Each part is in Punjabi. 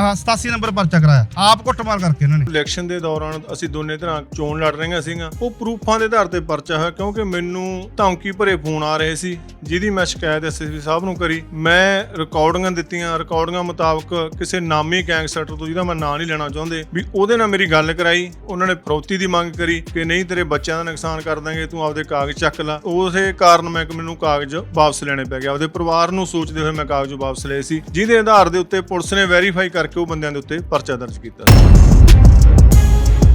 ਆਹ 87 ਨੰਬਰ ਪਰਚਾ ਕਰਾਇਆ। ਆਪ ਕੁੱਟਮਾਰ ਕਰਕੇ ਇਹਨਾਂ ਨੇ। ਇਲੈਕਸ਼ਨ ਦੇ ਦੌਰਾਨ ਅਸੀਂ ਦੋਨੇ ਤਰ੍ਹਾਂ ਚੋਣ ਲੜ ਰਹੀਆਂ ਸੀਗੀਆਂ। ਉਹ ਪ੍ਰੂਫਾਂ ਦੇ ਆਧਾਰ ਤੇ ਪਰਚਾ ਹੋਇਆ ਕਿਉਂਕਿ ਮੈਨੂੰ ਧਮਕੀ ਭਰੇ ਫੋਨ ਆ ਰਹੇ ਸੀ। ਜਿਹਦੀ ਮੈਂ ਸ਼ਿਕਾਇਤ ਐਸਐਸਪੀ ਸਾਹਿਬ ਨੂੰ ਕਰੀ। ਮੈਂ ਰਿਕਾਰਡਿੰਗਾਂ ਦਿੱਤੀਆਂ। ਰਿਕਾਰਡਿੰਗਾਂ ਮੁਤਾਬਕ ਕਿਸੇ ਨਾਮੀ ਗੈਂਗਸਟਰ ਤੋਂ ਜਿਹਦਾ ਮੈਂ ਨਾਂ ਨਹੀਂ ਲੈਣਾ ਚਾਹੁੰਦੇ, ਵੀ ਉਹਦੇ ਨਾਲ ਮੇਰੀ ਗੱਲ ਕਰਾਈ। ਉਹਨਾਂ ਨੇ ਪ੍ਰੋਤੀ ਦੀ ਮੰਗ ਕਰੀ ਕਿ ਨਹੀਂ ਤੇਰੇ ਬੱਚਿਆਂ ਦਾ ਨੁਕਸਾਨ ਕਰ ਦਾਂਗੇ, ਤੂੰ ਆਪਦੇ ਕਾਗਜ਼ ਚੱਕ ਲੈ। ਉਸੇ ਕਾਰਨ ਮੈਂ ਮੈਨੂੰ ਕਾਗਜ਼ ਵਾਪਸ ਲੈਣੇ ਪੈ ਗਿਆ ਆਪਦੇ ਪਰਿਵਾਰ ਨੂੰ ਸੋਚਦੇ ਹੋਏ ਮੈਂ ਕਾਗਜ਼ ਵਾਪਸ ਲਏ ਸੀ। ਜਿਹਦੇ ਆਧਾਰ ਦੇ ਉੱਤੇ ਪੁਲਿਸ ਨੇ ਵੈਰੀਫਾਈ ਕਰਕੇ ਉਹ ਬੰਦਿਆਂ ਦੇ ਉੱਤੇ ਪਰਚਾ ਦਰਜ ਕੀਤਾ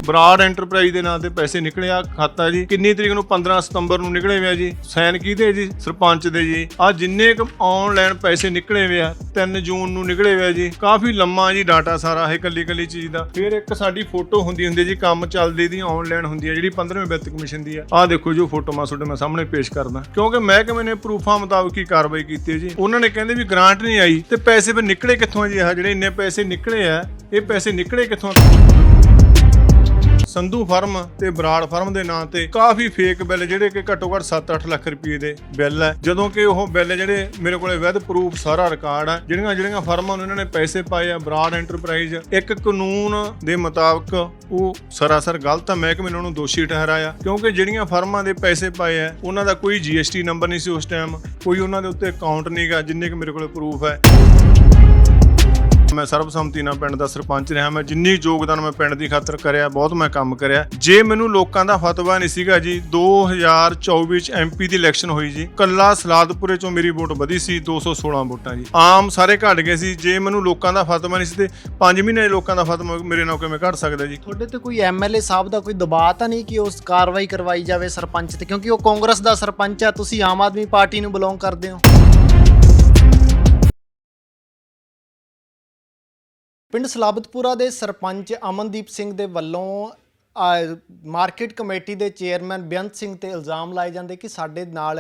ਸੀ ਬਰਾਡ ਐਂਟਰਪ੍ਰਾਈਜ਼ ਦੇ ਨਾਂ ਤੇ ਪੈਸੇ ਨਿਕਲਿਆ ਖਾਤਾ ਜੀ। ਕਿੰਨੀ ਤਰੀਕ ਨੂੰ? 15 ਸਤੰਬਰ ਨੂੰ ਨਿਕਲੇ ਹੋਇਆ ਜੀ। ਸਾਈਨ ਕੀਤੇ ਜੀ, ਸਰਪੰਚ ਦੇ ਜੀ। ਆ ਜਿੰਨੇ ਕੁ ਆਨਲਾਈਨ ਪੈਸੇ ਨਿਕਲੇ ਹੋਏ ਆ 3 ਜੂਨ ਨੂੰ ਨਿਕਲੇ ਹੋਇਆ ਜੀ। ਕਾਫੀ ਲੰਮਾ ਜੀ ਡਾਟਾ ਸਾਰਾ ਇਹ ਕੱਲੀ ਕੱਲੀ ਚੀਜ਼ ਦਾ। ਫਿਰ ਇੱਕ ਸਾਡੀ ਫੋਟੋ ਹੁੰਦੀ ਹੁੰਦੀ ਹੈ ਜੀ, ਕੰਮ ਚੱਲਦੀ ਦੀ ਆਨਲਾਈਨ ਹੁੰਦੀ ਹੈ, ਜਿਹੜੀ 15ਵੇਂ ਵਿੱਤ ਕਮਿਸ਼ਨ ਦੀ ਆ। ਆ ਦੇਖੋ ਜੋ ਫੋਟੋ ਮੈਂ ਤੁਹਾਡੇ ਮੈਂ ਸਾਹਮਣੇ ਪੇਸ਼ ਕਰਦਾ। ਕਿਉਂਕਿ ਮਹਿਕਮੇ ਨੇ ਪ੍ਰੂਫਾਂ ਮੁਤਾਬਕ ਹੀ ਕਾਰਵਾਈ ਕੀਤੀ ਹੈ ਜੀ। ਉਹਨਾਂ ਨੇ ਕਹਿੰਦੇ ਵੀ ਗ੍ਰਾਂਟ ਨਹੀਂ ਆਈ ਤੇ ਪੈਸੇ ਫਿਰ ਨਿਕਲੇ ਕਿੱਥੋਂ ਜੀ? ਆ ਜਿਹੜੇ ਇੰਨੇ ਪੈਸੇ ਨਿਕਲੇ ਆ, ਇਹ ਪੈਸੇ ਨਿਕਲੇ ਕਿੱਥੋਂ ਸੰਧੂ ਫਰਮ ਤੇ ਬਰਾੜ ਫਰਮ ਦੇ ਨਾਂ ਤੇ ਕਾਫੀ ਫੇਕ ਬਿੱਲ ਜਿਹੜੇ ਕਿ ਘੱਟੋ ਘੱਟ 7-8 ਲੱਖ ਰੁਪਏ ਦੇ ਬਿੱਲ ਹੈ। ਜਦੋਂ ਕਿ ਉਹ ਬਿੱਲ ਜਿਹੜੇ ਮੇਰੇ ਕੋਲੇ ਵਿਦ ਪ੍ਰੂਫ ਸਾਰਾ ਰਿਕਾਰਡ ਹੈ। ਜਿਹੜੀਆਂ ਜਿਹੜੀਆਂ ਫਰਮਾਂ ਨੂੰ ਇਹਨਾਂ ਨੇ ਪੈਸੇ ਪਾਏ ਆ ਬਰਾੜ ਐਂਟਰਪ੍ਰਾਈਜ਼ ਇੱਕ ਕਾਨੂੰਨ ਦੇ ਮੁਤਾਬਕ ਉਹ ਸਰਾਸਰ ਗਲਤ ਹੈ। ਮਹਿਕਮੇ ਨੇ ਉਹਨੂੰ ਦੋਸ਼ੀ ਠਹਿਰਾਇਆ। ਕਿਉਂਕਿ ਜਿਹੜੀਆਂ ਫਰਮਾਂ ਦੇ ਪੈਸੇ ਪਾਏ ਆ, ਉਹਨਾਂ ਦਾ ਕੋਈ ਜੀਐਸਟੀ ਨੰਬਰ ਨਹੀਂ ਸੀ ਉਸ ਟਾਈਮ ਕੋਈ ਉਹਨਾਂ ਦੇ ਉੱਤੇ ਅਕਾਊਂਟ ਨਹੀਂਗਾ ਜਿੰਨੇ ਕਿ ਮੇਰੇ ਕੋਲੇ ਪ੍ਰੂਫ ਹੈ। ਮੈਂ ਸਰਬਸੰਮਤੀ ਨਾਲ ਪਿੰਡ ਦਾ ਸਰਪੰਚ ਰਿਹਾ, ਮੈਂ ਜਿੰਨੀ ਯੋਗਦਾਨ ਮੈਂ ਪਿੰਡ ਦੀ ਖਾਤਰ ਕਰਿਆ, ਬਹੁਤ ਮੈਂ ਕੰਮ ਕਰਿਆ। ਜੇ ਮੈਨੂੰ ਲੋਕਾਂ ਦਾ ਫਤਵਾ ਨਹੀਂ ਸੀਗਾ ਜੀ 2024 ਚ ਐਮਪੀ ਦੀ ਇਲੈਕਸ਼ਨ ਹੋਈ ਜੀ, ਕੱਲਾ ਸਲਾਦਪੁਰੇ ਚੋਂ ਮੇਰੀ ਵੋਟ ਵਧੀ ਸੀ 216 ਵੋਟਾਂ ਜੀ। ਆਮ ਸਾਰੇ ਘਟ ਗਏ ਸੀ, ਜੇ ਮੈਨੂੰ ਲੋਕਾਂ ਦਾ ਫਤਵਾ ਨਹੀਂ ਸੀ ਤੇ 5 ਮਹੀਨੇ ਲੋਕਾਂ ਦਾ ਫਤਵਾ ਮੇਰੇ ਨਾਲ ਕਿਵੇਂ ਘਟ ਸਕਦਾ ਜੀ? ਤੁਹਾਡੇ ਤੇ ਕੋਈ ਐਮਐਲਏ ਸਾਹਿਬ ਦਾ ਕੋਈ ਦਬਾਅ ਤਾਂ ਨਹੀਂ ਕਿ ਉਸ ਕਾਰਵਾਈ ਕਰਵਾਈ ਜਾਵੇ ਸਰਪੰਚ ਤੇ? ਕਿਉਂਕਿ ਉਹ ਕਾਂਗਰਸ ਦਾ ਸਰਪੰਚ ਆ, ਤੁਸੀਂ ਆਮ ਆਦਮੀ ਪਾਰਟੀ ਨੂੰ ਬਿਲੋਂਗ ਕਰਦੇ ਹੋ। ਪਿੰਡ ਸਲਾਬਤਪੁਰਾ ਦੇ ਸਰਪੰਚ ਅਮਨਦੀਪ ਸਿੰਘ ਦੇ ਵੱਲੋਂ ਆ, ਮਾਰਕੀਟ ਕਮੇਟੀ ਦੇ ਚੇਅਰਮੈਨ ਬੇਅੰਤ ਸਿੰਘ ਤੇ ਇਲਜ਼ਾਮ ਲਾਏ ਜਾਂਦੇ ਕਿ ਸਾਡੇ ਨਾਲ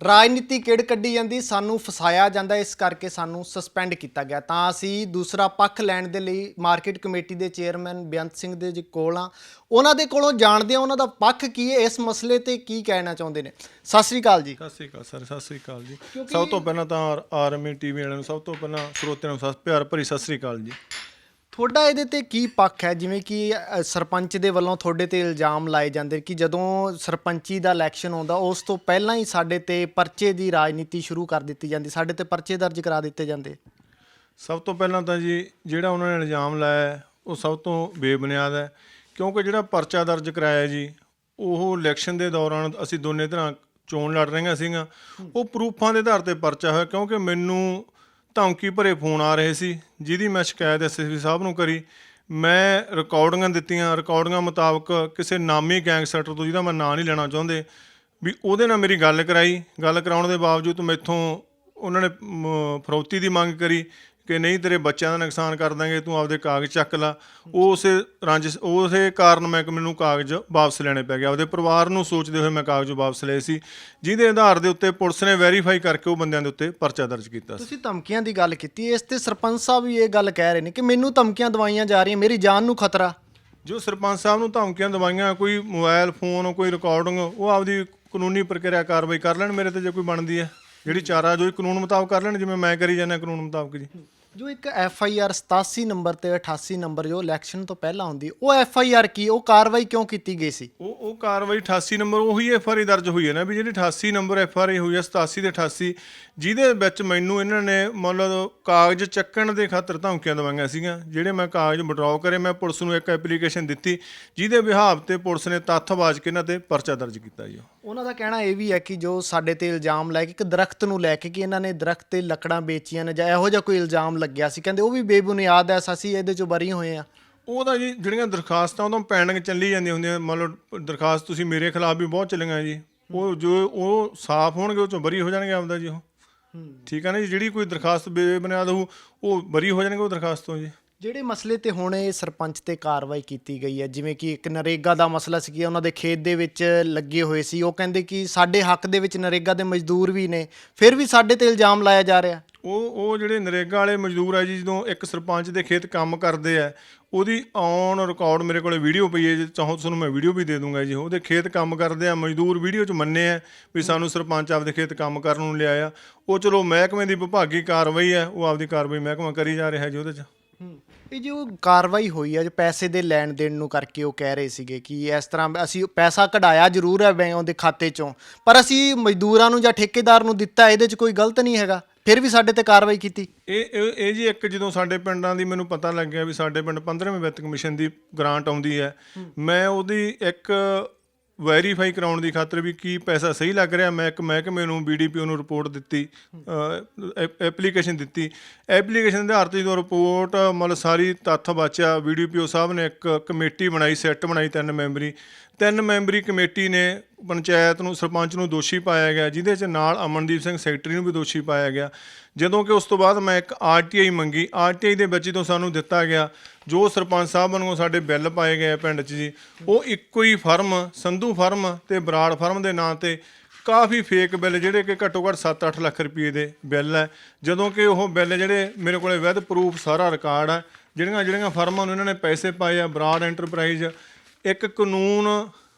ਰਾਜਨੀਤੀ ਕਿੜ ਕੱਢੀ ਜਾਂਦੀ ਸਾਨੂੰ ਫਸਾਇਆ ਜਾਂਦਾ ਇਸ ਕਰਕੇ ਸਾਨੂੰ ਸਸਪੈਂਡ ਕੀਤਾ ਗਿਆ। ਤਾਂ ਅਸੀਂ ਦੂਸਰਾ ਪੱਖ ਲੈਣ ਦੇ ਲਈ ਮਾਰਕੀਟ ਕਮੇਟੀ ਦੇ ਚੇਅਰਮੈਨ ਬੇਅੰਤ ਸਿੰਘ ਦੇ ਜੀ ਕੋਲ ਆ। ਉਹਨਾਂ ਦੇ ਕੋਲੋਂ ਜਾਣਦੇ ਆ ਉਹਨਾਂ ਦਾ ਪੱਖ ਕੀ ਹੈ ਇਸ ਮਸਲੇ ਤੇ ਕੀ ਕਹਿਣਾ ਚਾਹੁੰਦੇ ਨੇ? ਸਤਿ ਸ੍ਰੀ ਅਕਾਲ ਜੀ। ਸਤਿ ਸ੍ਰੀ ਅਕਾਲ ਸਰ ਸਤਿ ਸ੍ਰੀ ਅਕਾਲ ਜੀ। ਸਭ ਤੋਂ ਪਹਿਲਾਂ ਤਾਂ ਆਰਐਮਏ ਟੀਵੀ ਵਾਲਿਆਂ ਨੂੰ ਸਭ ਤੋਂ ਪਹਿਲਾਂ ਸਰੋਤਿਆਂ ਨੂੰ ਸਤਿ ਪਿਆਰ ਭਰੀ ਸਤਿ ਸ੍ਰੀ ਅਕਾਲ ਜੀ। ਤੁਹਾਡਾ ਇਹਦੇ ਤੇ ਕੀ ਪੱਖ ਹੈ? ਜਿਵੇਂ ਕਿ ਅ, ਸਰਪੰਚ ਦੇ ਵੱਲੋਂ ਤੁਹਾਡੇ ਤੇ ਇਲਜ਼ਾਮ ਲਾਏ ਜਾਂਦੇ ਕਿ ਜਦੋਂ ਸਰਪੰਚੀ ਦਾ ਇਲੈਕਸ਼ਨ ਆਉਂਦਾ ਉਸ ਤੋਂ ਪਹਿਲਾਂ ਹੀ ਸਾਡੇ ਤੇ ਪਰਚੇ ਦੀ ਰਾਜਨੀਤੀ ਸ਼ੁਰੂ ਕਰ ਦਿੱਤੀ ਜਾਂਦੀ ਸਾਡੇ ਤੇ ਪਰਚੇ ਦਰਜ ਕਰਾ ਦਿੱਤੇ ਜਾਂਦੇ। ਸਭ ਤੋਂ ਪਹਿਲਾਂ ਤਾਂ ਜੀ ਜਿਹੜਾ ਉਹਨਾਂ ਨੇ ਇਲਜ਼ਾਮ ਲਾਇਆ ਹੈ, ਉਹ ਸਭ ਤੋਂ ਬੇਬੁਨਿਆਦ ਹੈ। ਕਿਉਂਕਿ ਜਿਹੜਾ ਪਰਚਾ ਦਰਜ ਕਰਾਇਆ ਜੀ ਉਹ ਇਲੈਕਸ਼ਨ ਦੇ ਦੌਰਾਨ ਅਸੀਂ ਦੋਨੇ ਤਰ੍ਹਾਂ ਚੋਣ ਲੜ ਰਹੀਆਂ ਸੀਗੀਆਂ। ਉਹ ਪ੍ਰੂਫਾਂ ਦੇ ਆਧਾਰ ਤੇ ਪਰਚਾ ਹੋਇਆ ਕਿਉਂਕਿ ਮੈਨੂੰ ਧਮਕੀ ਭਰੇ ਫੋਨ ਆ ਰਹੇ ਸੀ ਜਿਹਦੀ ਮੈਂ ਸ਼ਿਕਾਇਤ ਐਸਐਸਪੀ ਸਾਹਿਬ ਨੂੰ ਕਰੀ। ਮੈਂ ਰਿਕਾਰਡਿੰਗਾਂ ਦਿੱਤੀਆਂ ਰਿਕਾਰਡਿੰਗਾਂ ਮੁਤਾਬਕ ਕਿਸੇ ਨਾਮੀ ਗੈਂਗਸਟਰ ਤੋਂ ਜਿਹਦਾ ਮੈਂ ਨਾਂ ਨਹੀਂ ਲੈਣਾ ਚਾਹੁੰਦੇ ਵੀ ਉਹਦੇ ਨਾਲ ਮੇਰੀ ਗੱਲ ਕਰਾਈ। ਗੱਲ ਕਰਾਉਣ ਦੇ ਬਾਵਜੂਦ ਮੈਥੋਂ ਉਹਨਾਂ ਨੇ ਮ, ਫਰੌਤੀ ਦੀ ਮੰਗ ਕਰੀ। ਕਿ ਨਹੀਂ ਤੇਰੇ ਬੱਚਿਆਂ ਦਾ ਨੁਕਸਾਨ ਕਰ ਦਾਂਗੇ ਤੂੰ ਆਪਦੇ ਕਾਗਜ਼ ਚੱਕ ਲੈ। ਉਹ ਉਸੇ ਰੰਜ ਉਸੇ ਕਾਰਨ ਮੈਂ ਕਿ ਮੈਨੂੰ ਕਾਗਜ਼ ਵਾਪਸ ਲੈਣੇ ਪੈ ਗਿਆ ਆਪਦੇ ਪਰਿਵਾਰ ਨੂੰ ਸੋਚਦੇ ਹੋਏ ਮੈਂ ਕਾਗਜ਼ ਵਾਪਸ ਲਏ ਸੀ ਜਿਹਦੇ ਆਧਾਰ ਦੇ ਉੱਤੇ ਪੁਲਿਸ ਨੇ ਵੈਰੀਫਾਈ ਕਰਕੇ ਉਹ ਬੰਦਿਆਂ ਦੇ ਉੱਤੇ ਪਰਚਾ ਦਰਜ ਕੀਤਾ ਸੀ। ਤੁਸੀਂ ਧਮਕੀਆਂ ਦੀ ਗੱਲ ਕੀਤੀ ਇਸ ਤੇ ਸਰਪੰਚ ਸਾਹਿਬ ਵੀ ਇਹ ਗੱਲ ਕਹਿ ਰਹੇ ਨੇ ਕਿ ਮੈਨੂੰ ਧਮਕੀਆਂ ਦਵਾਈਆਂ ਜਾ ਰਹੀਆਂ ਮੇਰੀ ਜਾਨ ਨੂੰ ਖਤਰਾ। ਜੋ ਸਰਪੰਚ ਸਾਹਿਬ ਨੂੰ ਧਮਕੀਆਂ ਦਵਾਈਆਂ ਕੋਈ ਮੋਬਾਈਲ ਫੋਨ ਕੋਈ ਰਿਕਾਰਡਿੰਗ ਉਹ ਆਪਦੀ ਕਾਨੂੰਨੀ ਪ੍ਰਕਿਰਿਆ ਕਾਰਵਾਈ ਕਰ ਲੈਣ ਮੇਰੇ ਤੇ ਜੇ ਕੋਈ ਬਣਦੀ ਹੈ। ਜਿਹੜੀ ਚਾਰਾ ਜੋ ਕਾਨੂੰਨ ਮੁਤਾਬਕ ਕਰ ਲੈਣ ਜਿਵੇਂ ਮੈਂ ਕਰੀ ਜਾਂਦਾ ਕਾਨੂੰਨ ਮੁਤਾਬਕ ਜੀ। ਜੋ ਇੱਕ ਐਫ ਆਈ ਆਰ 87 ਨੰਬਰ ਤੇ 88 ਨੰਬਰ ਜੋ ਇਲੈਕਸ਼ਨ ਤੋਂ ਪਹਿਲਾਂ ਹੁੰਦੀ ਉਹ ਐਫ ਆਈ ਆਰ ਕੀ ਉਹ ਕਾਰਵਾਈ ਕਿਉਂ ਕੀਤੀ ਗਈ ਸੀ? ਉਹ ਉਹ ਕਾਰਵਾਈ 88 ਨੰਬਰ ਉਹੀ ਐਫ ਆਰ ਆਈ ਦਰਜ ਹੋਈ ਹੈ ਨਾ ਵੀ ਜਿਹੜੀ 88 ਨੰਬਰ ਐਫ ਆਰ ਆਈ ਹੋਈ ਹੈ 87 ਦੇ 88 ਜਿਹਦੇ ਵਿੱਚ ਮੈਨੂੰ ਇਹਨਾਂ ਨੇ ਮੰਨ ਲਓ ਕਾਗਜ਼ ਚੱਕਣ ਦੇ ਖਾਤਰ ਧਮਕੀਆਂ ਦਵਾਈਆਂ ਸੀਗੀਆਂ, ਜਿਹੜੇ ਮੈਂ ਕਾਗਜ਼ ਵਿਡਰਾਅ ਕਰੇ, ਮੈਂ ਪੁਲਿਸ ਨੂੰ ਇੱਕ ਐਪਲੀਕੇਸ਼ਨ ਦਿੱਤੀ, ਜਿਹਦੇ ਵਿਹਾਰ ਤੇ ਪੁਲਿਸ ਨੇ ਤੱਥ ਤੱਥਵਾਜ ਕੇ ਇਹਨਾਂ ਤੇ ਪਰਚਾ ਦਰਜ ਕੀਤਾ ਜੀ ਉਹਨਾਂ ਦਾ ਕਹਿਣਾ ਇਹ ਵੀ ਹੈ ਕਿ ਜੋ ਸਾਡੇ ਤੇ ਇਲਜ਼ਾਮ ਲੈ ਕੇ, ਇੱਕ ਦਰਖਤ ਨੂੰ ਲੈ ਕੇ ਕਿ ਇਹਨਾਂ ਨੇ ਦਰਖਤ ਤੇ ਲੱਕੜਾਂ ਵੇਚੀਆਂ ਨੇ ਜਾਂ ਇਹੋ ਜਿਹਾ ਕੋਈ ਇਲਜ਼ਾਮ ਲੱਗਿਆ ਸੀ, ਕਹਿੰਦੇ ਉਹ ਵੀ ਬੇਬੁਨਿਆਦ ਹੈ ਅਸੀਂ ਇਹਦੇ ਚੋਂ ਬਰੀ ਹੋਏ ਆ। ਉਹ ਤਾਂ ਜੀ ਜਿਹੜੀਆਂ ਦਰਖਾਸਤਾਂ ਉਦੋਂ ਪੈਂਡਿੰਗ ਚੱਲੀ ਜਾਂਦੀਆਂ ਹੁੰਦੀਆਂ ਮੰਨ ਲਓ ਦਰਖਾਸਤ ਤੁਸੀਂ ਮੇਰੇ ਖਿਲਾਫ ਵੀ ਬਹੁਤ ਚੱਲੀਆਂ ਜੀ। ਉਹ ਜੋ ਉਹ ਸਾਫ਼ ਹੋਣਗੇ ਉਹ ਚੋਂ ਬਰੀ ਹੋ ਜਾਣਗੇ ਆਪਦਾ ਜੀ ਉਹ। ਠੀਕ ਹੈ ਨਾ ਜੀ? ਜਿਹੜੀ ਕੋਈ ਦਰਖਾਸਤ ਬੇਬੁਨਿਆਦ ਹੋਊ ਉਹ ਬਰੀ ਹੋ ਜਾਣਗੇ ਉਹ ਦਰਖਾਸਤ ਤੋਂ ਜੀ। ਜਿਹੜੇ ਮਸਲੇ ਤੇ ਹੁਣ ਇਹ ਸਰਪੰਚ ਤੇ ਕਾਰਵਾਈ ਕੀਤੀ ਗਈ ਹੈ ਜਿਵੇਂ ਕਿ ਇੱਕ ਨਰੇਗਾ ਦਾ ਮਸਲਾ ਸੀ ਕਿ ਉਹਨਾਂ ਦੇ ਖੇਤ ਦੇ ਵਿੱਚ ਲੱਗੇ ਹੋਏ ਸੀ ਉਹ ਕਹਿੰਦੇ ਕਿ ਸਾਡੇ ਹੱਕ ਦੇ ਵਿੱਚ ਨਰੇਗਾ ਦੇ ਮਜ਼ਦੂਰ ਵੀ ਨੇ ਫਿਰ ਵੀ ਸਾਡੇ ਤੇ ਇਲਜ਼ਾਮ ਲਾਇਆ ਜਾ ਰਿਹਾ। ਉਹ ਉਹ ਜਿਹੜੇ ਨਰੇਗਾ ਵਾਲੇ ਮਜ਼ਦੂਰ ਆ ਜੀ, ਜਦੋਂ ਇੱਕ ਸਰਪੰਚ ਦੇ ਖੇਤ ਕੰਮ ਕਰਦੇ ਆ, ਉਹਦੀ ਔਨ ਰਿਕਾਰਡ ਮੇਰੇ ਕੋਲੇ ਵੀਡੀਓ ਪਈ ਹੈ, ਜੇ ਚਾਹੋ ਤੁਹਾਨੂੰ ਮੈਂ ਵੀਡੀਓ ਵੀ ਦੇ ਦੂੰਗਾ ਜੀ। ਉਹਦੇ ਖੇਤ ਕੰਮ ਕਰਦੇ ਆ, ਮਜ਼ਦੂਰ ਵੀਡੀਓ 'ਚ ਮੰਨੇ ਆ ਵੀ ਸਾਨੂੰ ਸਰਪੰਚ ਆਪਦੇ ਖੇਤ ਕੰਮ ਕਰਨ ਨੂੰ ਲਿਆਇਆ। ਉਹ ਚਲੋ ਮਹਿਕਮੇ ਦੀ ਵਿਭਾਗੀ ਕਾਰਵਾਈ ਹੈ, ਉਹ ਆਪਦੀ ਕਾਰਵਾਈ ਮਹਿਕਮਾ ਕਰੀ ਜਾ ਰਿਹਾ ਜੀ ਉਹਦੇ 'ਚ। ਇਹ ਜੋ ਕਾਰਵਾਈ ਹੋਈ ਹੈ ਜੋ ਪੈਸੇ ਦੇ ਲੈਣ ਦੇਣ ਨੂੰ ਕਰਕੇ ਉਹ ਕਹਿ ਰਹੇ ਸੀਗੇ ਕਿ ਇਸ ਤਰ੍ਹਾਂ ਅਸੀਂ ਪੈਸਾ ਕਢਾਇਆ ਜ਼ਰੂਰ ਹੈ ਬੈਂਕ ਦੇ ਖਾਤੇ ਚੋਂ, ਪਰ ਅਸੀਂ ਮਜ਼ਦੂਰਾਂ ਨੂੰ ਜਾਂ ਠੇਕੇਦਾਰ ਨੂੰ ਦਿੱਤਾ, ਇਹਦੇ 'ਚ ਕੋਈ ਗਲਤ ਨਹੀਂ ਹੈਗਾ। ਫਿਰ ਵੀ ਸਾਡੇ ਤੇ ਕਾਰਵਾਈ ਕੀਤੀ? ਇਹ ਇਹ ਇਹ ਜੀ ਇੱਕ ਜਦੋਂ ਸਾਡੇ ਪਿੰਡਾਂ ਦੀ ਮੈਨੂੰ ਪਤਾ ਲੱਗਿਆ ਵੀ ਸਾਡੇ ਪਿੰਡ 15ਵੇਂ ਵਿੱਤ ਕਮਿਸ਼ਨ ਦੀ ਗ੍ਰਾਂਟ ਆਉਂਦੀ ਹੈ। ਮੈਂ ਉਹਦੀ ਇੱਕ ਵੈਰੀਫਾਈ ਕਰਾਉਣ ਦੀ ਖਾਤਰ ਵੀ ਕੀ ਪੈਸਾ ਸਹੀ ਲੱਗ ਰਿਹਾ। ਮੈਂ ਇੱਕ ਮਹਿਕਮੇ ਨੂੰ ਬੀਡੀਪੀਓ ਨੂੰ ਰਿਪੋਰਟ ਦਿੱਤੀ ਐਪਲੀਕੇਸ਼ਨ ਦਿੱਤੀ। ਐਪਲੀਕੇਸ਼ਨ ਦੇ ਆਧਾਰ ਤੇ ਜਦੋਂ ਰਿਪੋਰਟ ਮਤਲਬ ਸਾਰੀ ਤੱਥ ਬਾਚਿਆ ਬੀਡੀਪੀਓ ਸਾਹਿਬ ਨੇ ਇੱਕ ਕਮੇਟੀ ਬਣਾਈ ਸੈੱਟ ਬਣਾਈ ਤਿੰਨ ਮੈਂਬਰੀ। ਤਿੰਨ ਮੈਂਬਰੀ ਕਮੇਟੀ ਨੇ ਪੰਚਾਇਤ ਨੂੰ, ਸਰਪੰਚ ਨੂੰ ਦੋਸ਼ੀ ਪਾਇਆ ਗਿਆ, ਜਿਹਦੇ ਚ ਨਾਲ ਅਮਨਦੀਪ ਸਿੰਘ ਸੈਕਟਰੀ ਨੂੰ ਵੀ ਦੋਸ਼ੀ ਪਾਇਆ ਗਿਆ। ਜਦੋਂ ਕਿ ਉਸ ਤੋਂ ਬਾਅਦ ਮੈਂ ਇੱਕ ਆਰਟੀਆਈ ਮੰਗੀ। ਆਰਟੀਆਈ ਦੇ ਵਿੱਚ ਤੋਂ ਸਾਨੂੰ ਦਿੱਤਾ ਗਿਆ, ਜੋ ਸਰਪੰਚ ਸਾਹਿਬ ਵੱਲੋਂ ਸਾਡੇ ਬਿੱਲ ਪਾਏ ਗਏ ਪਿੰਡ 'ਚ ਜੀ, ਉਹ ਇੱਕੋ ਹੀ ਫਰਮ, ਸੰਧੂ ਫਰਮ ਤੇ ਬਰਾੜ ਫਰਮ ਦੇ ਨਾਂ ਤੇ ਕਾਫੀ ਫੇਕ ਬਿੱਲ, ਜਿਹੜੇ ਕਿ ਘੱਟੋ ਘੱਟ 7-8 ਲੱਖ ਰੁਪਏ ਦੇ ਬਿੱਲ ਹੈ। ਜਦੋਂ ਕਿ ਉਹ ਬਿੱਲ ਜਿਹੜੇ ਮੇਰੇ ਕੋਲੇ ਵਿਦ ਪ੍ਰੂਫ ਸਾਰਾ ਰਿਕਾਰਡ ਹੈ ਜਿਹੜੀਆਂ ਜਿਹੜੀਆਂ ਫਰਮਾਂ ਨੂੰ ਇਹਨਾਂ ਨੇ ਪੈਸੇ ਪਾਏ ਆ ਬਰਾਡ ਐਂਟਰਪ੍ਰਾਈਜ਼ ਇੱਕ ਕਾਨੂੰਨ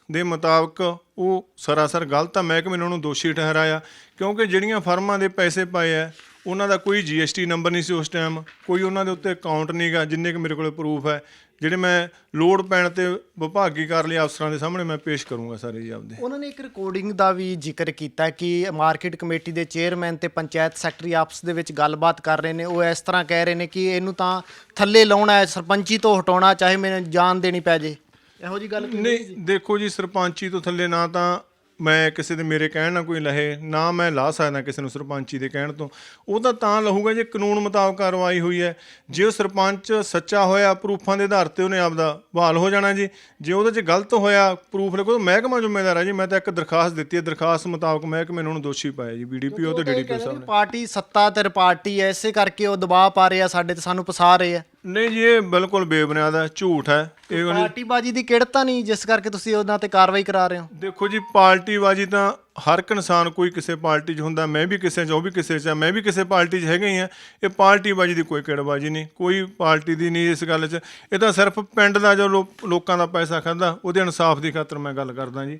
ਦੇ ਮੁਤਾਬਕ ਉਹ ਸਰਾਸਰ ਗਲਤ ਆ ਮਹਿਕਮੇ ਨੇ ਉਹਨੂੰ ਦੋਸ਼ੀ ਠਹਿਰਾਇਆ, ਕਿਉਂਕਿ ਜਿਹੜੀਆਂ ਫਰਮਾਂ ਦੇ ਪੈਸੇ ਪਾਏ ਆ, ਉਹਨਾਂ ਦਾ ਕੋਈ ਜੀਐਸਟੀ ਨੰਬਰ ਨਹੀਂ ਸੀ ਉਸ ਟਾਈਮ ਕੋਈ ਉਹਨਾਂ ਦੇ ਉੱਤੇ ਅਕਾਊਂਟ ਨਹੀਂਗਾ ਜਿੰਨੇ ਕਿ ਮੇਰੇ ਕੋਲ ਪ੍ਰੂਫ ਹੈ, ਜਿਹੜੇ ਮੈਂ ਲੋਡ ਪੈਣ ਤੇ ਵਿਭਾਗੀ ਕਰ ਲਈ ਅਫਸਰਾਂ ਦੇ ਸਾਹਮਣੇ ਮੈਂ ਪੇਸ਼ ਕਰੂੰਗਾ ਸਾਰੇ ਜੀ ਆਪਦੇ। ਉਹਨਾਂ ਨੇ ਇੱਕ ਰਿਕਾਰਡਿੰਗ ਦਾ ਵੀ ਜ਼ਿਕਰ ਕੀਤਾ ਕਿ ਮਾਰਕੀਟ ਕਮੇਟੀ ਦੇ ਚੇਅਰਮੈਨ ਤੇ ਪੰਚਾਇਤ ਸੈਕਟਰੀ ਆਪਸ ਦੇ ਵਿੱਚ ਗੱਲਬਾਤ ਕਰ ਰਹੇ ਨੇ, ਉਹ ਇਸ ਤਰ੍ਹਾਂ ਕਹਿ ਰਹੇ ਨੇ ਕਿ ਇਹਨੂੰ ਤਾਂ ਥੱਲੇ ਲਾਉਣਾ ਹੈ, ਸਰਪੰਚੀ ਤੋਂ ਹਟਾਉਣਾ, ਚਾਹੇ ਮੈਨੂੰ ਜਾਨ ਦੇਣੀ ਪੈ ਜੇ। ਇਹੋ ਜੀ ਗੱਲ ਨਹੀਂ ਦੇਖੋ ਜੀ ਸਰਪੰਚੀ ਤੋਂ ਥੱਲੇ ਨਾ ਤਾਂ ਮੈਂ ਕਿਸੇ ਦੇ ਮੇਰੇ ਕਹਿਣ ਨਾਲ ਕੋਈ ਲਹੇ ਨਾ ਮੈਂ ਲਾ ਸਕਦਾ ਕਿਸੇ ਨੂੰ ਸਰਪੰਚੀ ਦੇ ਕਹਿਣ ਤੋਂ। ਉਹ ਤਾਂ ਤਾਂ ਲਹੂਗਾ ਜੇ ਕਾਨੂੰਨ ਮੁਤਾਬਕ ਕਾਰਵਾਈ ਹੋਈ ਹੈ। ਜੇ ਉਹ ਸਰਪੰਚ ਸੱਚਾ ਹੋਇਆ ਪ੍ਰੂਫਾਂ ਦੇ ਆਧਾਰ ਤੇ ਉਹਨੇ ਆਪਦਾ ਬਹਾਲ ਹੋ ਜਾਣਾ ਜੀ। ਜੇ ਉਹਦੇ 'ਚ ਗਲਤ ਹੋਇਆ ਪ੍ਰੂਫ ਲਿਖੋ ਤਾਂ ਮਹਿਕਮਾ ਜ਼ਿੰਮੇਦਾਰ ਹੈ ਜੀ। ਮੈਂ ਤਾਂ ਇੱਕ ਦਰਖਾਸਤ ਦਿੱਤੀ ਹੈ ਦਰਖਾਸਤ ਮੁਤਾਬਕ ਮਹਿਕਮੇ ਨੇ ਉਹਨੂੰ ਦੋਸ਼ੀ ਪਾਇਆ ਜੀ ਬੀਡੀਪੀਓ ਤੇ ਡੀਡੀਪੀਓ ਸਾਹਿਬ ਨੇ ਪਾਰਟੀ ਸੱਤਾਧਰ ਪਾਰਟੀ ਹੈ ਇਸੇ ਕਰਕੇ ਉਹ ਦਬਾਅ ਪਾ ਰਹੇ ਆ ਸਾਡੇ ਤੇ ਸਾਨੂੰ ਫਸਾ ਰਹੇ ਆ। ਨਹੀਂ ਜੀ ਇਹ ਬਿਲਕੁਲ ਬੇਬੁਨਿਆਦ ਹੈ ਝੂਠ ਹੈ। ਇਹ ਉਹਨੇ ਪਾਰਟੀਬਾਜੀ ਦੀ ਕਿਹੜਤਾ ਨਹੀਂ ਜਿਸ ਕਰਕੇ ਤੁਸੀਂ ਉਹਨਾਂ ਤੇ ਕਾਰਵਾਈ ਕਰਾ ਰਹੇ ਹੋ? ਦੇਖੋ ਜੀ ਪਾਰਟੀਬਾਜੀ ਤਾਂ ਹਰ ਇੱਕ ਇਨਸਾਨ ਕੋਈ ਕਿਸੇ ਪਾਰਟੀ 'ਚ ਹੁੰਦਾ ਮੈਂ ਵੀ ਕਿਸੇ 'ਚ ਉਹ ਵੀ ਕਿਸੇ 'ਚ ਆ ਮੈਂ ਵੀ ਕਿਸੇ ਪਾਰਟੀ 'ਚ ਹੈਗਾ ਹੀ ਆ ਇਹ ਪਾਰਟੀਬਾਜੀ ਦੀ ਕੋਈ ਕਿਹੜਬਾਜੀ ਨਹੀਂ ਕੋਈ ਪਾਰਟੀ ਦੀ ਨਹੀਂ ਇਸ ਗੱਲ 'ਚ। ਇਹ ਤਾਂ ਸਿਰਫ ਪਿੰਡ ਦਾ ਜੋ ਲੋ- ਲੋਕਾਂ ਦਾ ਪੈਸਾ ਖਾਦਾ ਉਹਦੇ ਇਨਸਾਫ ਦੀ ਖਾਤਰ ਮੈਂ ਗੱਲ ਕਰਦਾ ਜੀ।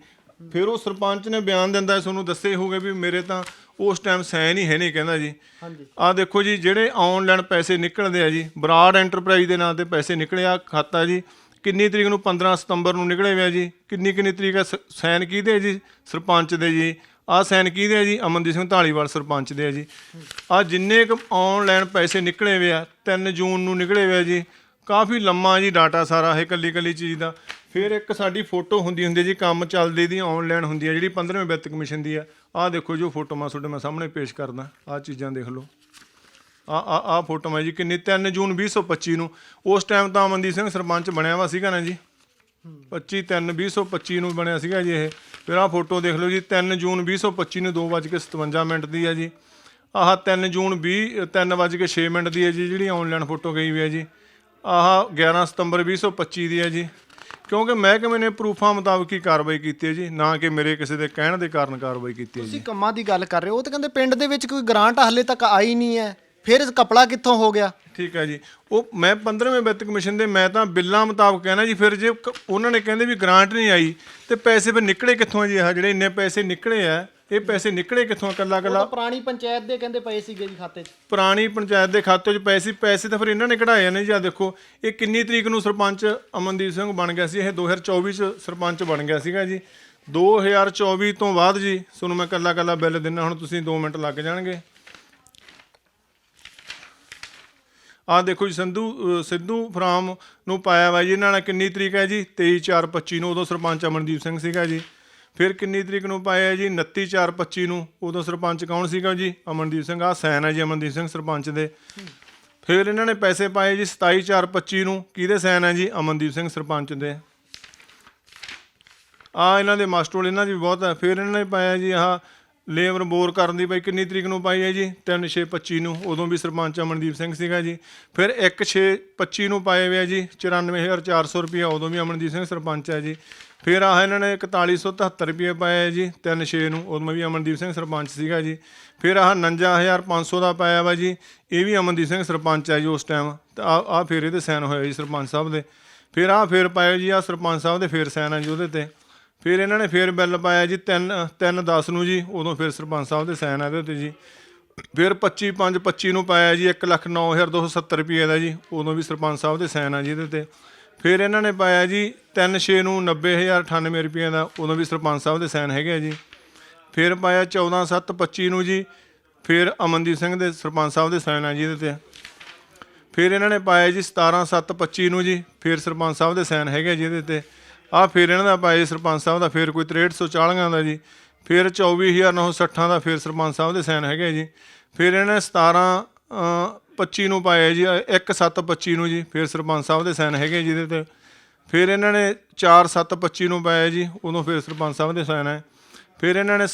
ਫਿਰ ਉਹ ਸਰਪੰਚ ਨੇ ਬਿਆਨ ਦਿੰਦਾ ਤੁਹਾਨੂੰ ਦੱਸੇ ਹੋਗੇ ਵੀ ਮੇਰੇ ਤਾਂ ਉਸ ਟਾਈਮ ਸਾਈਨ ਹੀ ਹੈ ਨਹੀਂ ਕਹਿੰਦਾ ਜੀ। ਹਾਂਜੀ। ਆ ਦੇਖੋ ਜੀ ਜਿਹੜੇ ਆਨਲਾਈਨ ਪੈਸੇ ਨਿਕਲਦੇ ਆ ਜੀ ਬਰਾਡ ਐਂਟਰਪ੍ਰਾਈਜ਼ ਦੇ ਨਾਂ ਤੇ ਪੈਸੇ ਨਿਕਲੇ ਆ ਖਾਤਾ ਜੀ। ਕਿੰਨੀ ਤਰੀਕ ਨੂੰ 15 ਸਤੰਬਰ ਨੂੰ ਨਿਕਲੇ ਹੋਏ ਆ ਜੀ। ਕਿੰਨੀ ਕਿੰਨੀ ਤਰੀਕ ਸਾਈਨ ਕਿਹਦੇ ਆ ਜੀ? ਸਰਪੰਚ ਦੇ ਜੀ। ਆ ਸਾਈਨ ਕਿਹਦੇ ਆ ਜੀ? ਅਮਨਦੀਪ ਸਿੰਘ ਢਾਲੀਵਾਲ ਸਰਪੰਚ ਦੇ ਆ ਜੀ। ਆ ਜਿੰਨੇ ਕੁ ਆਨਲਾਈਨ ਪੈਸੇ ਨਿਕਲੇ ਹੋਏ ਆ 3 ਜੂਨ ਨੂੰ ਨਿਕਲੇ ਹੋਏ ਆ ਜੀ। ਕਾਫੀ ਲੰਮਾ ਜੀ ਡਾਟਾ ਸਾਰਾ, ਇਹ ਕੱਲੀ ਕੱਲੀ ਚੀਜ਼ ਦਾ। ਫਿਰ ਇੱਕ ਸਾਡੀ ਫੋਟੋ ਹੁੰਦੀ ਹੁੰਦੀ ਹੈ ਜੀ, ਕੰਮ ਚੱਲਦੇ ਦੀ ਆਨਲਾਈਨ ਹੁੰਦੀ ਹੈ, ਜਿਹੜੀ 15ਵੇਂ ਵਿੱਤ ਕਮਿਸ਼ਨ ਦੀ ਆ ਆਹ ਦੇਖੋ ਜੋ ਫੋਟੋ ਮੈਂ ਤੁਹਾਡੇ ਮੈਂ ਸਾਹਮਣੇ ਪੇਸ਼ ਕਰਦਾ। ਆਹ ਚੀਜ਼ਾਂ ਦੇਖ ਲਓ। ਆ ਆ ਆ ਫੋਟੋ ਮੈਂ ਜੀ ਕਿੰਨੀ 3 ਜੂਨ 2025 ਨੂੰ। ਉਸ ਟਾਈਮ ਤਾਂ ਅਮਨਦੀਪ ਸਿੰਘ ਸਰਪੰਚ ਬਣਿਆ ਵਾ ਸੀਗਾ ਨਾ ਜੀ। 25 3 2025 ਨੂੰ ਬਣਿਆ ਸੀਗਾ ਜੀ ਇਹ। ਫਿਰ ਆਹ ਫੋਟੋ ਦੇਖ ਲਓ ਜੀ 3 ਜੂਨ 2025 ਨੂੰ 2:57 ਮਿੰਟ ਦੀ ਹੈ ਜੀ। ਆਹ 3 ਜੂਨ 20 3:06 ਮਿੰਟ ਦੀ ਹੈ ਜੀ, ਜਿਹੜੀ ਆਨਲਾਈਨ ਫੋਟੋ ਗਈ ਹੋਈ ਹੈ ਜੀ। ਆਹ 11 ਸਤੰਬਰ 2025 ਦੀ ਹੈ ਜੀ। ਕਿਉਂਕਿ ਮਹਿਕਮੇ ਨੇ ਪ੍ਰੂਫਾਂ ਮੁਤਾਬਕ ਹੀ ਕਾਰਵਾਈ ਕੀਤੀ ਹੈ ਜੀ, ਨਾ ਕਿ ਮੇਰੇ ਕਿਸੇ ਦੇ ਕਹਿਣ ਦੇ ਕਾਰਨ ਕਾਰਵਾਈ ਕੀਤੀ ਹੈ ਜੀ। ਤੁਸੀਂ ਕੰਮਾਂ ਦੀ ਗੱਲ ਕਰ ਰਹੇ ਹੋ, ਉਹ ਤਾਂ ਕਹਿੰਦੇ ਪਿੰਡ ਦੇ ਵਿੱਚ ਕੋਈ ਗ੍ਰਾਂਟ ਹਲੇ ਤੱਕ ਆਈ ਨਹੀਂ ਹੈ। ਫਿਰ ਕਪੜਾ ਕਿੱਥੋਂ ਹੋ ਗਿਆ? ਠੀਕ ਹੈ ਜੀ। ਉਹ ਮੈਂ 15ਵੇਂ ਵਿੱਤ ਕਮਿਸ਼ਨ ਦੇ ਮੈਂ ਤਾਂ ਬਿੱਲਾਂ ਮੁਤਾਬਕ ਕਹਿਣਾ ਜੀ ਫਿਰ ਜੇ ਕ- ਉਹਨਾਂ ਨੇ ਕਹਿੰਦੇ ਵੀ ਗ੍ਰਾਂਟ ਨਹੀਂ ਆਈ ਤੇ ਪੈਸੇ ਫਿਰ ਨਿਕਲੇ ਕਿੱਥੋਂ ਆ ਜੀ? ਆਹ ਜਿਹੜੇ ਇੰਨੇ ਪੈਸੇ ਨਿਕਲੇ ਆ ਇਹ ਪੈਸੇ ਨਿਕਲੇ ਕਿੱਥੋਂ ਕੱਲਾ ਉਹ ਕੱਲਾ ਤਾਂ ਪੁਰਾਣੀ ਪੰਚਾਇਤ ਦੇ ਕਹਿੰਦੇ ਪਏ ਸੀਗੇ ਜੀ ਖਾਤੇ 'ਚ। ਪੁਰਾਣੀ ਪੰਚਾਇਤ ਦੇ ਖਾਤੇ 'ਚ ਪੈਸੇ ਪੈਸੇ ਤਾਂ ਫਿਰ ਇਹਨਾਂ ਨੇ ਕਢਾਏ ਨੇ ਜੀ ਆ ਦੇਖੋ ਇਹ ਕਿੰਨੀ ਤਰੀਕ ਨੂੰ ਸਰਪੰਚ ਅਮਨਦੀਪ ਸਿੰਘ ਬਣ ਗਿਆ ਸੀ? ਇਹ 2024 ਚ ਸਰਪੰਚ ਬਣ ਗਿਆ ਸੀਗਾ ਜੀ। 2024 ਤੋਂ ਬਾਅਦ ਜੀ ਤੁਹਾਨੂੰ ਮੈਂ ਕੱਲਾ ਕੱਲਾ ਬਿੱਲ ਦਿੰਨਾ ਹੁਣ ਤੁਸੀਂ 2 ਮਿੰਟ ਲੱਗ ਜਾਣਗੇ। ਆ ਦੇਖੋ ਜੀ ਸੰਧੂ ਅ, ਸਿੱਧੂ ਫਰਾਮ ਨੂੰ ਪਾਇਆ ਵਾ ਜੀ ਇਹਨਾਂ ਨਾਲ ਕਿੰਨੀ ਤਰੀਕ ਹੈ ਜੀ? 23 4 25 ਨੂੰ ਉਦੋਂ ਸਰਪੰਚ ਅਮਨਦੀਪ ਸਿੰਘ ਸੀਗਾ ਜੀ। ਫਿਰ ਕਿੰਨੀ ਤਰੀਕ ਨੂੰ ਪਾਇਆ ਜੀ? 29 4 25 ਨੂੰ ਉਦੋਂ ਸਰਪੰਚ ਕੌਣ ਸੀਗਾ ਜੀ? ਅਮਨਦੀਪ ਸਿੰਘ ਆ ਸੈਨ ਹੈ ਜੀ ਅਮਨਦੀਪ ਸਿੰਘ ਸਰਪੰਚ ਦੇ। ਫਿਰ ਇਹਨਾਂ ਨੇ ਪੈਸੇ ਪਾਏ ਜੀ 27 4 25 ਨੂੰ ਕਿਹਦੇ ਸੈਨ ਹੈ ਜੀ? ਅਮਨਦੀਪ ਸਿੰਘ ਸਰਪੰਚ ਦੇ। ਆ ਇਹਨਾਂ ਦੇ ਮਾਸਟਰ ਇਹਨਾਂ ਦੀ ਬਹੁਤ ਹੈ। ਫਿਰ ਇਹਨਾਂ ਨੇ ਪਾਇਆ ਜੀ ਆਹ ਲੇਬਰ ਬੋਰ ਕਰਨ ਦੀ ਬਈ ਕਿੰਨੀ ਤਰੀਕ ਨੂੰ ਪਾਈ ਹੈ ਜੀ? 3 6 25 ਨੂੰ। ਉਦੋਂ ਵੀ ਸਰਪੰਚ ਅਮਨਦੀਪ ਸਿੰਘ ਸੀਗਾ ਜੀ। ਫਿਰ 1 6 25 ਨੂੰ ਪਾਏ ਹੋਏ ਆ ਜੀ। 94400 ਰੁਪਇਆ ਉਦੋਂ ਵੀ ਅਮਨਦੀਪ ਸਿੰਘ ਸਰਪੰਚ ਹੈ ਜੀ। ਫਿਰ ਆਹ ਇਹਨਾਂ ਨੇ 4173 ਰੁਪਏ ਪਾਇਆ ਆ ਜੀ 3 6 ਨੂੰ। ਉਦੋਂ ਵੀ ਅਮਨਦੀਪ ਸਿੰਘ ਸਰਪੰਚ ਸੀਗਾ ਜੀ। ਫਿਰ ਆਹ 59500 ਦਾ ਪਾਇਆ ਵਾ ਜੀ। ਇਹ ਵੀ ਅਮਨਦੀਪ ਸਿੰਘ ਸਰਪੰਚ ਹੈ ਜੀ ਉਸ ਟਾਈਮ ਤੇ ਆ ਆ ਫਿਰ ਇਹਦੇ ਸਾਈਨ ਹੋਇਆ ਜੀ ਸਰਪੰਚ ਸਾਹਿਬ ਦੇ। ਫਿਰ ਆਹ ਫਿਰ ਪਾਇਆ ਜੀ ਆ ਸਰਪੰਚ ਸਾਹਿਬ ਦੇ ਫਿਰ ਸਾਈਨ ਹੈ ਜੀ ਉਹਦੇ ਤੇ। ਫਿਰ ਇਹਨਾਂ ਨੇ ਫਿਰ ਬਿੱਲ ਪਾਇਆ ਜੀ 3 3 10 ਨੂੰ ਜੀ, ਉਦੋਂ ਫਿਰ ਸਰਪੰਚ ਸਾਹਿਬ ਦੇ ਸਾਈਨ ਆ ਇਹਦੇ ਉੱਤੇ ਜੀ। ਫਿਰ 25 5 25 ਨੂੰ ਪਾਇਆ ਜੀ 109270 ਰੁਪਏ ਦਾ ਜੀ, ਉਦੋਂ ਵੀ ਸਰਪੰਚ ਸਾਹਿਬ ਦੇ ਸਾਈਨ ਆ ਜੀ ਇਹਦੇ ਤੇ ਫਿਰ ਇਹਨਾਂ ਨੇ ਪਾਇਆ ਜੀ 3 6 ਨੂੰ 90098 ਰੁਪਏ ਦਾ, ਉਦੋਂ ਵੀ ਸਰਪੰਚ ਸਾਹਿਬ ਦੇ ਸਾਈਨ ਹੈਗੇ ਆ ਜੀ। ਫਿਰ ਪਾਇਆ 14 7 25 ਨੂੰ ਜੀ, ਫਿਰ ਅਮਨਦੀਪ ਸਿੰਘ ਦੇ ਸਰਪੰਚ ਸਾਹਿਬ ਦੇ ਸਾਈਨ ਆ ਜੀ ਇਹਦੇ ਤੇ ਫਿਰ ਇਹਨਾਂ ਨੇ ਪਾਇਆ ਜੀ 17 7 25 ਨੂੰ ਜੀ, ਫਿਰ ਸਰਪੰਚ ਸਾਹਿਬ ਦੇ ਸਾਈਨ ਹੈਗੇ ਜੀ ਇਹਦੇ ਤੇ ਆ ਫਿਰ ਇਹਨਾਂ ਦਾ ਪਾਇਆ ਜੀ ਸਰਪੰਚ ਸਾਹਿਬ ਦਾ ਫਿਰ ਕੋਈ 6340 ਦਾ ਜੀ। ਫਿਰ 24960 ਦਾ ਫਿਰ ਸਰਪੰਚ ਸਾਹਿਬ ਦੇ ਸਾਈਨ ਹੈਗੇ ਜੀ। ਫਿਰ ਇਹਨਾਂ ਨੇ 17 ਅ, 25 ਨੂੰ ਪਾਇਆ ਜੀ 1 7 25 ਨੂੰ ਜੀ ਫਿਰ ਸਰਪੰਚ ਸਾਹਿਬ ਦੇ ਸਾਈਨ ਹੈਗੇ ਜੀ ਇਹਦੇ ਤੇ। ਫਿਰ ਇਹਨਾਂ ਨੇ 4 7 25 ਨੂੰ ਪਾਇਆ ਜੀ ਉਦੋਂ ਫਿਰ ਸਰਪੰਚ ਸਾਹਿਬ ਦੇ ਸਾਈਨ ਹੈ। ਫਿਰ ਇਹਨਾਂ ਨੇ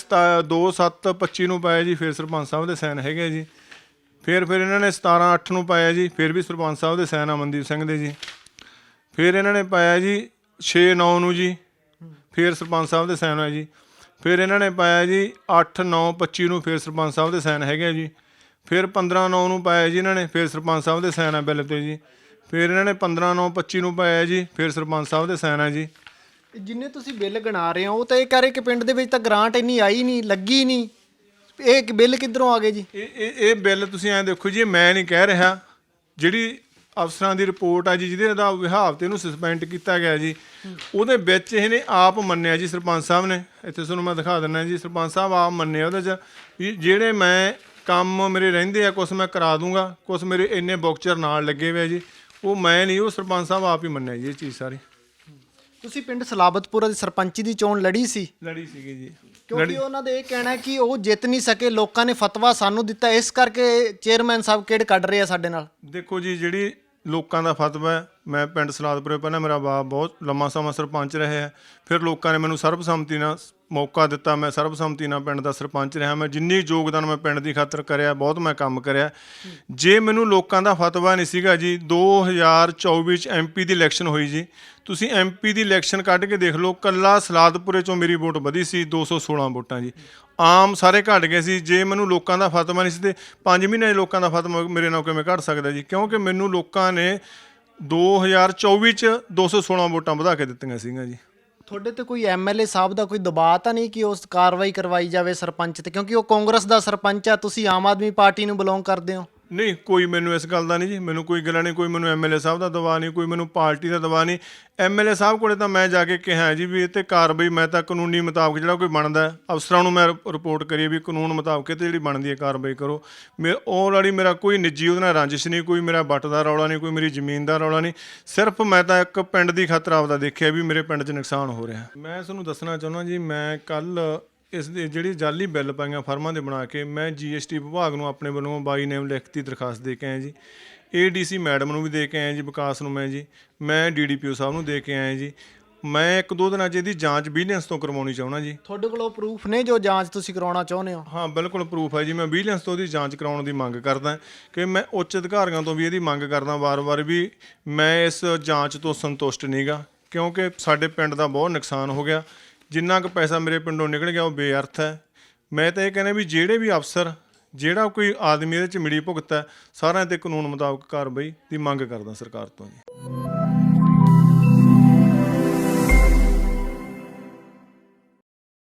2 7 25 ਨੂੰ ਪਾਇਆ ਜੀ ਫਿਰ ਸਰਪੰਚ ਸਾਹਿਬ ਦੇ ਸਾਈਨ ਹੈਗੇ ਜੀ। ਫਿਰ ਫਿਰ ਇਹਨਾਂ ਨੇ 17 8 ਨੂੰ ਪਾਇਆ ਜੀ ਫਿਰ ਵੀ ਸਰਪੰਚ ਸਾਹਿਬ ਦੇ ਸਾਈਨ ਅਮਨਦੀਪ ਸਿੰਘ ਦੇ ਜੀ। ਫਿਰ ਇਹਨਾਂ ਨੇ ਪਾਇਆ ਜੀ 6 9 ਨੂੰ ਜੀ ਫਿਰ ਸਰਪੰਚ ਸਾਹਿਬ ਦੇ ਸਾਈਨ ਹੋਇਆ ਜੀ। ਫਿਰ ਇਹਨਾਂ ਨੇ ਪਾਇਆ ਜੀ 8 9 25 ਨੂੰ ਫਿਰ ਸਰਪੰਚ ਸਾਹਿਬ ਦੇ ਸਾਈਨ ਹੈਗੇ ਆ ਜੀ। ਫਿਰ 15 9 ਨੂੰ ਪਾਇਆ ਜੀ ਇਹਨਾਂ ਨੇ ਫਿਰ ਸਰਪੰਚ ਸਾਹਿਬ ਦੇ ਸਾਈਨ ਆ ਬਿੱਲ ਤੇ ਜੀ। ਫਿਰ ਇਹਨਾਂ ਨੇ 15 9 25 ਨੂੰ ਪਾਇਆ ਜੀ ਫਿਰ ਸਰਪੰਚ ਸਾਹਿਬ ਦੇ ਸਾਈਨ ਆ ਜੀ। ਜਿੰਨੇ ਤੁਸੀਂ ਬਿੱਲ ਗਿਣਾ ਰਹੇ ਹੋ ਉਹ ਤਾਂ ਇਹ ਕਹਿ ਰਹੇ ਕਿ ਪਿੰਡ ਦੇ ਵਿੱਚ ਤਾਂ ਗ੍ਰਾਂਟ ਇੰਨੀ ਆਈ ਨਹੀਂ ਲੱਗੀ ਨਹੀਂ। ਇਹ ਕਿ ਬਿੱਲ ਕਿੱਧਰੋਂ ਆ ਗਏ ਜੀ? ਇਹ ਇਹ ਇਹ ਬਿੱਲ ਤੁਸੀਂ ਐਂ ਦੇਖੋ ਜੀ ਮੈਂ ਨਹੀਂ ਕਹਿ ਰਿਹਾ। ਜਿਹੜੀ ਅਫਸਰਾਂ ਦੀ ਰਿਪੋਰਟ ਆ ਜੀ, ਜਿਹਦੇ ਦਾ ਵਿਭਾਗ ਤੇ ਇਹਨੂੰ ਸਸਪੈਂਡ ਕੀਤਾ ਗਿਆ ਜੀ। ਉਹਦੇ ਵਿੱਚ ਇਹਨੇ ਆਪ ਮੰਨਿਆ ਜੀ, ਸਰਪੰਚ ਸਾਹਿਬ ਨੇ। ਇੱਥੇ ਤੁਹਾਨੂੰ ਮੈਂ ਦਿਖਾ ਦਿੰਦਾ ਜੀ, ਸਰਪੰਚ ਸਾਹਿਬ ਆਪ ਮੰਨਿਆ ਉਹਦੇ 'ਚ ਵੀ ਜਿਹੜੇ ਮੈਂ ਕੰਮ ਮੇਰੇ ਰਹਿੰਦੇ ਆ, ਕੁਛ ਮੈਂ ਕਰਾ ਦੂੰਗਾ, ਕੁਛ ਮੇਰੇ ਇੰਨੇ ਬੌਕਚਰ ਨਾਲ ਲੱਗੇ ਹੋਏ ਜੀ। ਉਹ ਮੈਂ ਨਹੀਂ, ਉਹ ਸਰਪੰਚ ਸਾਹਿਬ ਆਪ ਹੀ ਮੰਨਿਆ ਜੀ, ਇਹ ਚੀਜ਼ ਸਾਰੀ। ਤੁਸੀਂ ਪਿੰਡ ਸਲਾਬਤਪੁਰਾ ਦੀ ਸਰਪੰਚੀ ਦੀ ਚੋਣ ਲੜੀ ਸੀ? ਲੜੀ ਸੀਗੀ ਜੀ। ਕਿਉਂਕਿ ਉਹਨਾਂ ਦੇ ਇਹ ਕਹਿਣਾ ਹੈ ਕਿ ਉਹ ਜਿੱਤ ਨਹੀਂ ਸਕੇ ਲੋਕਾਂ ਨੇ ਫਤਵਾ ਸਾਨੂੰ ਦਿੱਤਾ ਇਸ ਕਰਕੇ ਚੇਅਰਮੈਨ ਸਾਹਿਬ ਕਿਹੜ ਕੱਢ ਰਹੇ ਆ ਸਾਡੇ ਨਾਲ? ਦੇਖੋ ਜੀ ਜਿਹੜੀ ਲੋਕਾਂ ਦਾ ਫਤਵਾ ਹੈ। ਮੈਂ ਪਿੰਡ ਸਲਾਦਪੁਰੇ ਪਹਿਲਾਂ ਮੇਰਾ ਬਾਪ ਬਹੁਤ ਲੰਮਾ ਸਮਾਂ ਸਰਪੰਚ ਰਿਹਾ ਹੈ। ਫਿਰ ਲੋਕਾਂ ਨੇ ਮੈਨੂੰ ਸਰਬਸੰਮਤੀ ਨਾਲ ਮੌਕਾ ਦਿੱਤਾ। ਮੈਂ ਸਰਬਸੰਮਤੀ ਨਾਲ ਪਿੰਡ ਦਾ ਸਰਪੰਚ ਰਿਹਾ। ਮੈਂ ਜਿੰਨੀ ਯੋਗਦਾਨ ਮੈਂ ਪਿੰਡ ਦੀ ਖਾਤਰ ਕਰਿਆ, ਬਹੁਤ ਮੈਂ ਕੰਮ ਕਰਿਆ। ਜੇ ਮੈਨੂੰ ਲੋਕਾਂ ਦਾ ਫਤਵਾ ਨਹੀਂ ਸੀਗਾ ਜੀ 2024 ਚ ਐਮਪੀ ਦੀ ਇਲੈਕਸ਼ਨ ਹੋਈ ਜੀ। ਤੁਸੀਂ ਐਮਪੀ ਦੀ ਇਲੈਕਸ਼ਨ ਕੱਢ ਕੇ ਦੇਖ ਲਓ, ਕੱਲਾ ਸਲਾਦਪੁਰੇ ਚੋਂ ਮੇਰੀ ਵੋਟ ਵਧੀ ਸੀ 216 ਵੋਟਾਂ ਜੀ। ਆਮ ਸਾਰੇ ਘਟ ਗਏ ਸੀ। ਜੇ ਮੈਨੂੰ ਲੋਕਾਂ ਦਾ ਫਤਵਾ ਨਹੀਂ ਸੀ ਤੇ 5 ਮਹੀਨੇ ਲੋਕਾਂ ਦਾ ਫਤਵਾ ਮੇਰੇ ਨਾਲ ਕਿਵੇਂ ਘਟ ਸਕਦਾ ਜੀ? ਕਿਉਂਕਿ ਮੈਨੂੰ ਲੋਕਾਂ ਨੇ 2024 ਚ 216 ਵੋਟਾਂ ਵਧਾ ਕੇ ਦਿੱਤੀਆਂ ਸੀਗੀਆਂ ਜੀ। ਤੁਹਾਡੇ ਤੇ ਕੋਈ ਐਮਐਲਏ ਸਾਹਿਬ ਦਾ ਕੋਈ ਦਬਾਅ ਤਾਂ ਨਹੀਂ ਕਿ ਉਸ ਕਾਰਵਾਈ ਕਰਵਾਈ ਜਾਵੇ ਸਰਪੰਚ ਤੇ? ਕਿਉਂਕਿ ਉਹ ਕਾਂਗਰਸ ਦਾ ਸਰਪੰਚ ਆ, ਤੁਸੀਂ ਆਮ ਆਦਮੀ ਪਾਰਟੀ ਨੂੰ ਬਿਲੋਂਗ ਕਰਦੇ ਹੋ। ਨਹੀਂ ਕੋਈ ਮੈਨੂੰ ਇਸ ਗੱਲ ਦਾ ਨਹੀਂ ਜੀ ਮੈਨੂੰ ਕੋਈ ਗੱਲਾਂ ਨਹੀਂ ਕੋਈ ਮੈਨੂੰ ਐਮਐਲਏ ਸਾਹਿਬ ਦਾ ਦਵਾ ਨਹੀਂ ਕੋਈ ਮੈਨੂੰ ਪਾਰਟੀ ਦਾ ਦਵਾ ਨਹੀਂ। ਐਮਐਲਏ ਸਾਹਿਬ ਕੋਲੇ ਤਾਂ ਮੈਂ ਜਾ ਕੇ ਕਿਹਾ ਜੀ ਵੀ ਇਹ ਤੇ ਕਾਰਵਾਈ ਮੈਂ ਤਾਂ ਕਾਨੂੰਨੀ ਮੁਤਾਬਕ ਜਿਹੜਾ ਕੋਈ ਬਣਦਾ ਹੈ, ਅਫਸਰਾਂ ਨੂੰ ਮੈਂ ਰਿਪੋਰਟ ਕਰੀ ਵੀ ਕਾਨੂੰਨ ਮੁਤਾਬਕ ਇਹ ਤੇ ਜਿਹੜੀ ਬਣਦੀ ਹੈ ਕਾਰਵਾਈ ਕਰੋ। ਮੇ ਆਲਰੇਡੀ ਮੇਰਾ ਕੋਈ ਨਿੱਜੀ ਉਹਦੇ ਨਾਲ ਰੰਜਿਸ਼ ਨਹੀਂ ਕੋਈ ਮੇਰਾ ਵੱਟ ਦਾ ਰੌਲਾ ਨਹੀਂ ਕੋਈ ਮੇਰੀ ਜ਼ਮੀਨ ਦਾ ਰੌਲਾ ਨਹੀਂ। ਸਿਰਫ ਮੈਂ ਤਾਂ ਇੱਕ ਪਿੰਡ ਦੀ ਖਤਰਾ ਆਪਦਾ ਦੇਖਿਆ ਵੀ ਮੇਰੇ ਪਿੰਡ 'ਚ ਨੁਕਸਾਨ ਹੋ ਰਿਹਾ। ਮੈਂ ਤੁਹਾਨੂੰ ਦੱਸਣਾ ਚਾਹੁੰਦਾ ਜੀ ਮੈਂ ਕੱਲ ਇਸ ਦੇ ਜਿਹੜੀ ਜਾਲੀ ਬਿੱਲ ਪਾਈਆਂ ਫਰਮਾਂ ਦੇ ਬਣਾ ਕੇ ਮੈਂ ਜੀਐਸਟੀ ਵਿਭਾਗ ਨੂੰ ਆਪਣੇ ਵੱਲੋਂ ਬਾਈ ਨੇਮ ਲਿਖਤੀ ਦਰਖਾਸਤ ਦੇ ਕੇ ਆਇਆ ਜੀ। ਏਡੀਸੀ ਮੈਡਮ ਨੂੰ ਵੀ ਦੇ ਕੇ ਆਇਆ ਜੀ ਵਿਕਾਸ ਨੂੰ ਮੈਂ ਜੀ। ਮੈਂ ਡੀਡੀਪੀਓ ਸਾਹਿਬ ਨੂੰ ਦੇ ਕੇ ਆਇਆ ਜੀ। ਮੈਂ ਇੱਕ ਦੋ ਦਿਨਾਂ 'ਚ ਇਹਦੀ ਜਾਂਚ ਵਿਜੀਲੈਂਸ ਤੋਂ ਕਰਵਾਉਣੀ ਚਾਹੁੰਦਾ ਜੀ। ਤੁਹਾਡੇ ਕੋਲ ਉਹ ਪ੍ਰੂਫ ਨੇ ਜੋ ਜਾਂਚ ਤੁਸੀਂ ਕਰਾਉਣਾ ਚਾਹੁੰਦੇ ਹੋ? ਹਾਂ ਬਿਲਕੁਲ ਪ੍ਰੂਫ ਹੈ ਜੀ। ਮੈਂ ਵਿਜੀਲੈਂਸ ਤੋਂ ਉਹਦੀ ਜਾਂਚ ਕਰਾਉਣ ਦੀ ਮੰਗ ਕਰਦਾ ਕਿ ਮੈਂ ਉੱਚ ਅਧਿਕਾਰੀਆਂ ਤੋਂ ਵੀ ਇਹਦੀ ਮੰਗ ਕਰਦਾ ਵਾਰ-ਵਾਰ ਵੀ ਮੈਂ ਇਸ ਜਾਂਚ ਤੋਂ ਸੰਤੁਸ਼ਟ ਨਹੀਂਗਾ ਕਿਉਂਕਿ ਸਾਡੇ ਪਿੰਡ ਦਾ ਬਹੁਤ ਨੁਕਸਾਨ ਹੋ ਗਿਆ। ਜਿੰਨਾ ਕੁ ਪੈਸਾ ਮੇਰੇ ਪਿੰਡੋਂ ਨਿਕਲ ਗਿਆ ਉਹ ਬੇਅਰਥ ਹੈ। ਮੈਂ ਤਾਂ ਇਹ ਕਹਿੰਦਾ ਵੀ ਜਿਹੜੇ ਵੀ ਅਫਸਰ, ਜਿਹੜਾ ਕੋਈ ਆਦਮੀ ਇਹਦੇ ਚ ਮਿਲੀ ਭੁਗਤ ਹੈ, ਸਾਰਿਆਂ ਤੇ ਕਾਨੂੰਨ ਮੁਤਾਬਕ ਕਾਰਵਾਈ ਦੀ ਮੰਗ ਕਰਦਾ ਸਰਕਾਰ ਤੋਂ ਜੀ।